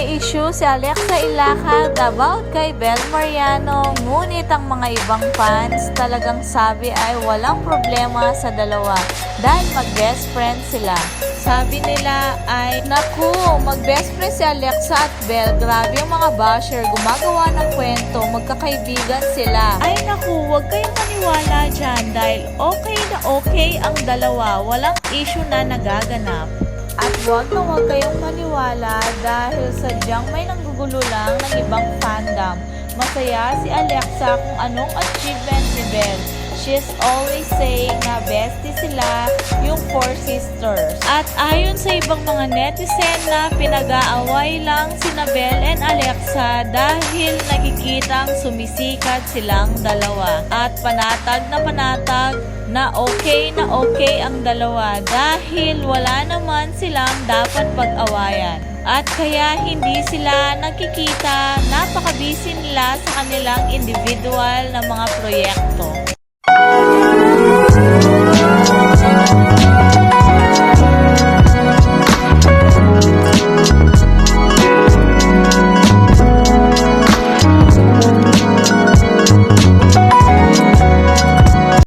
may issue si Alexa Ilacad about kay Bel Mariano, ngunit ang mga ibang fans talagang sabi ay walang problema sa dalawa dahil mag-best friend sila. Sabi nila ay, Naku, mag-best friend si Alexa at Bel. Grabe yung mga basher, gumagawa ng kwento, magkakaibigan sila. Ay naku, huwag kayong maniwala dyan dahil okay na okay ang dalawa. Walang issue na nagaganap. At huwag na huwag kayong maniwala dahil sadyang may nanggugulo lang ng ibang fandom. Masaya si Alexa kung anong achievement ni Belle. She's always saying na bestie sila four sisters. At ayon sa ibang mga netizen na pinag-aaway lang si Belle and Alexa dahil nakikitang sumisikat silang dalawa. At panatag na panatag na okay na okay ang dalawa dahil wala naman silang dapat pag-awayan. At kaya hindi sila nakikita, napaka-busy nila sa kanilang individual na mga proyekto.